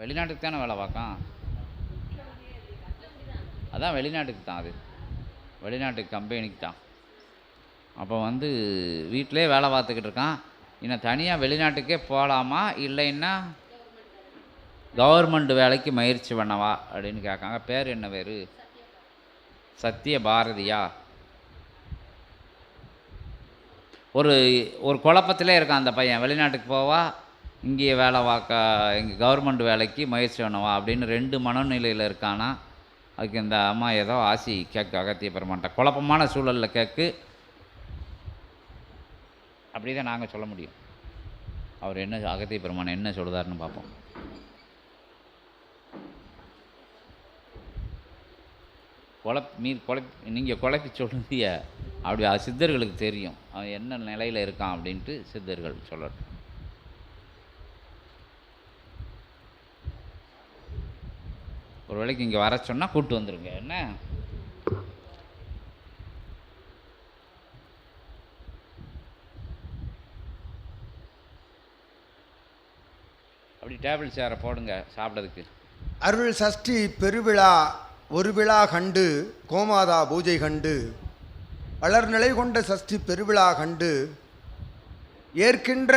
வெளிநாட்டுக்கு தானே வேலை பார்க்கான்? அதான் வெளிநாட்டுக்கு தான் அது. வெளிநாட்டு கம்பெனிக்கு தான். அப்போ வந்து வீட்டிலே வேலை பார்த்துக்கிட்டு இருக்கான். இன்னும் தனியாக வெளிநாட்டுக்கே போகலாமா இல்லைன்னா கவர்மெண்ட் வேலைக்கு முயற்சி பண்ணவா? அப்படின்னு கேட்காங்க. பேர் என்ன பேர் சத்திய பாரதியா ஒரு ஒரு குழப்பத்திலே இருக்கான் அந்த பையன். வெளிநாட்டுக்கு போவா? இங்கேயே வேலை பார்க்க இங்கே கவர்மெண்ட் வேலைக்கு முயற்சி பண்ணவா அப்படின்னு ரெண்டு மனநிலையில் இருக்கானா? அதுக்கு இந்த அம்மா ஏதோ ஆசி கேக்கு அகத்திய பெருமான்ட்ட குழப்பமான சூழலில் கேட்கு அப்படி தான் நாங்கள் சொல்ல முடியும். அவர் என்ன அகத்திய பெருமான் என்ன சொல்லுதாருன்னு பார்ப்போம். குழப் மீ குழப்பி நீங்கள் குழப்பி சொல்லுதிய அப்படி சித்தர்களுக்கு தெரியும். அவன் என்ன நிலையில் இருக்கான் அப்படின்ட்டு சித்தர்கள் சொல்லட்டும். ஒரு வேளைக்கு இங்கே வர சொன்னால் கூப்பிட்டு வந்துடுங்க என்ன? அப்படி டேபிள் சேரை போடுங்க சாப்பிட்றதுக்கு. அருள் சஷ்டி பெருவிழா ஒரு விழா கண்டு கோமாதா பூஜை கண்டு வளர்நிலை கொண்ட சஷ்டி பெருவிழா கண்டு ஏற்கின்ற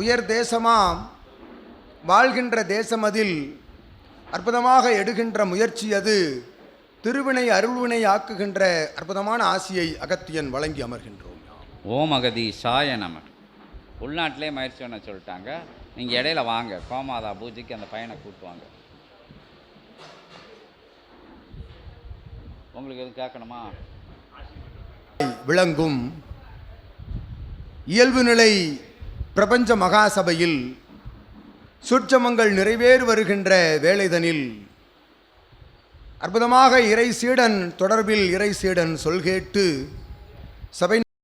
உயர் தேசமாம் வாழ்கின்ற தேசமதில் அற்புதமாக எடுகின்ற முயற்சி அது. திருவினை அருள்வினை ஆக்குகின்ற அற்புதமான ஆசியை அகத்தியன் வழங்கி அமர்கின்றோம். ஓம் அகதி சாய நம உள்நாட்டிலே முயற்சி பண்ண சொல்லிட்டாங்க. நீங்கள் இடையில வாங்க. கோமாதா பூஜைக்கு அந்த பையனை கூட்டு வாங்க. உங்களுக்கு எதுவும் கேட்கணுமா? விளங்கும் இயல்பு நிலை பிரபஞ்ச மகாசபையில் சுற்றமங்கள் நிறைவேறு வருகின்ற வேலைதனில் அற்புதமாக இறை சீடன் தொடர்பில் இறை சீடன் சொல்கேட்டு சபை